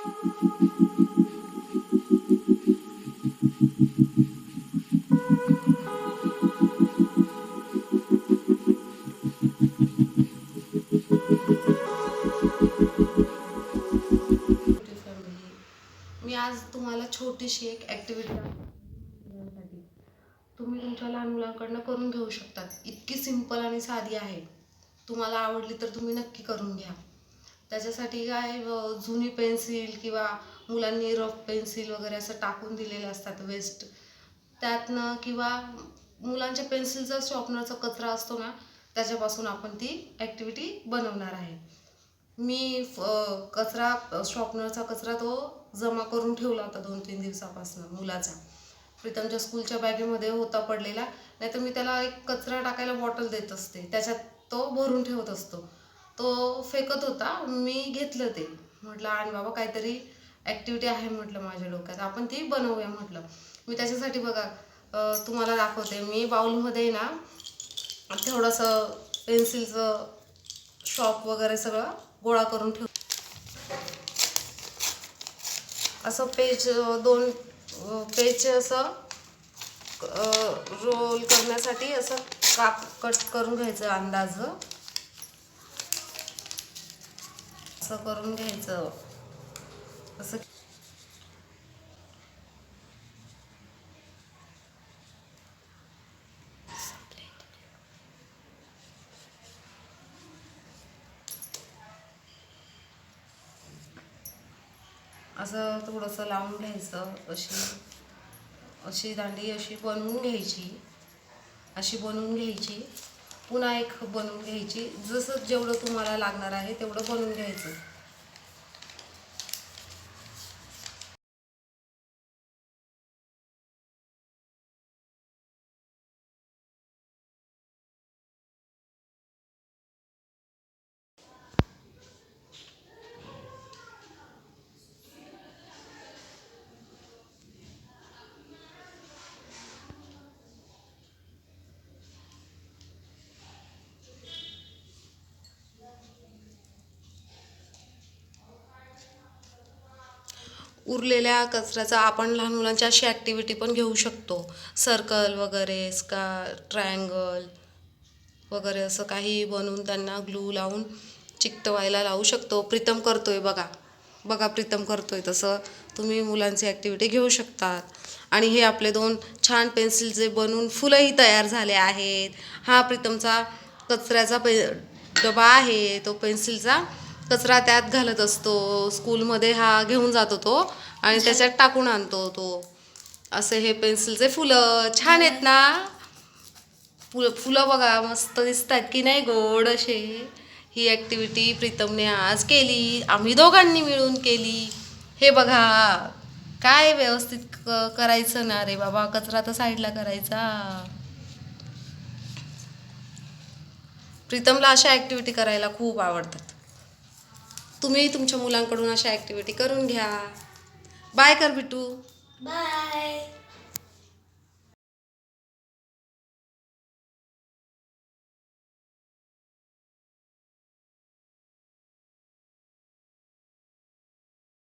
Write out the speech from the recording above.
मी आज तुम्हाला छोटीशी एक ॲक्टिव्हिटी तुम्ही तुमच्या लहान मुलांकडनं करून घेऊ शकतात. इतकी सिंपल आणि साधी आहे. तुम्हाला आवडली तर तुम्ही नक्की करून घ्या. त्याच्यासाठी काय जुनी पेन्सिल किंवा मुलांनी रफ पेन्सिल वगैरे असं टाकून दिलेले असतात वेस्ट त्यातनं किंवा मुलांच्या पेन्सिलचा शॉर्पनरचा कचरा असतो ना त्याच्यापासून आपण ती ॲक्टिव्हिटी बनवणार आहे. मी फ- कचरा शॉर्पनरचा कचरा तो जमा करून ठेवला होता दोन तीन दिवसापासून मुलाचा. प्रीतमच्या स्कूलच्या बॅगेमध्ये होता पडलेला नाही तर मी त्याला एक कचरा टाकायला बॉटल देत असते. त्याच्यात तो भरून ठेवत असतो. तो फेकत होता. मी घेतलं ते. म्हटलं आणि बाबा काहीतरी ॲक्टिव्हिटी आहे म्हटलं माझ्या डोक्यात. आपण ती बनवूया म्हटलं. मी त्याच्यासाठी बघा तुम्हाला दाखवते. मी बाऊलमध्ये ना थोडंसं पेन्सिलचं शॉप वगैरे सगळं गोळा करून ठेव असं पेज दोन पेज असं रोल करण्यासाठी असं काप कट करून घ्यायचं अंदाज. असं करून घ्यायचं. असं असं थोडंसं लावून घ्यायचं. अशी अशी दांडी अशी बनवून घ्यायची. अशी बनवून घ्यायची. पुन्हा एक बनवून घ्यायची. जसं जेवढं तुम्हाला लागणार आहे तेवढं बनवून घ्यायचं. उरलेल्या कचऱ्याचा आपण लहान मुलांची अशी ॲक्टिव्हिटी पण घेऊ शकतो. सर्कल वगैरे स्का ट्रायंगल वगैरे असं काही बनवून त्यांना ग्लू लावून चिकटवायला लावू शकतो. प्रीतम करतो आहे बघा. बघा प्रीतम करतो आहे तसं. तुम्ही मुलांची ॲक्टिव्हिटी घेऊ शकतात. आणि हे आपले दोन छान पेन्सिलचे बनवून फुलंही तयार झाले आहेत. हा प्रीतमचा कचऱ्याचा पे डबा आहे. तो पेन्सिलचा कचरा त्यात घालत असतो. स्कूलमध्ये हा घेऊन जातो तो आणि त्याच्यात टाकून आणतो तो. असे हे पेन्सिलचे फुलं. छान आहेत ना? फुलं फुलं बघा मस्त दिसतात की नाही गोड असे. ही ॲक्टिव्हिटी प्रीतमने आज केली. आम्ही दोघांनी मिळून केली. हे बघा काय व्यवस्थित क करायचं ना रे बाबा. कचरा तर साईडला करायचा. प्रीतमला अशा ॲक्टिव्हिटी करायला खूप आवडतात. तुम्ही तुमच्या मुलांकडून अशा ॲक्टिव्हिटी करून घ्या. बाय कर बिटू बाय